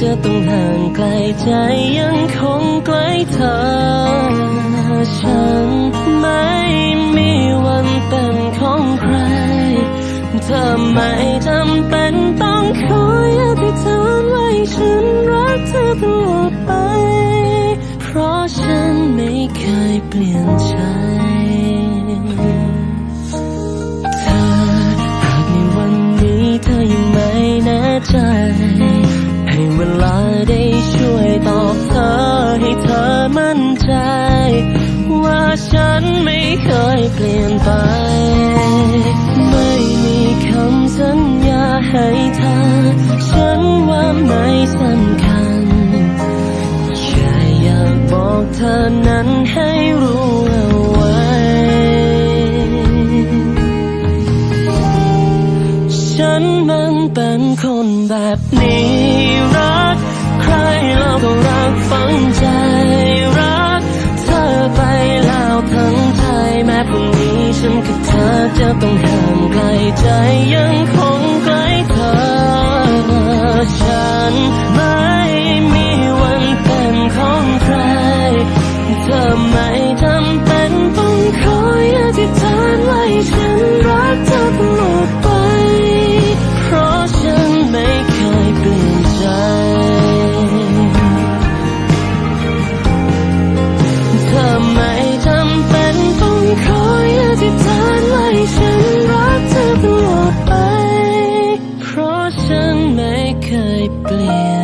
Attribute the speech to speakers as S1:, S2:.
S1: จะต้องห่างไกลใจยังคงใกล้เธอ ฉันไม่มีวันเป็นของใคร เธอไม่จำเป็นต้องคอยอธิษฐานไว้ฉันรักเธอตลอดไป เพราะฉันไม่เคยเปลี่ยนใจ ฉันไม่เคยเปลี่ยนไป ไม่มีคำสัญญาให้เธอ ฉันว่าไม่สำคัญแค่อยากบอกเธอนั้นให้รู้เอาไว้ ฉันมันเป็นคนแบบนี้รัก ต้องห่างไกลใจยังคง เ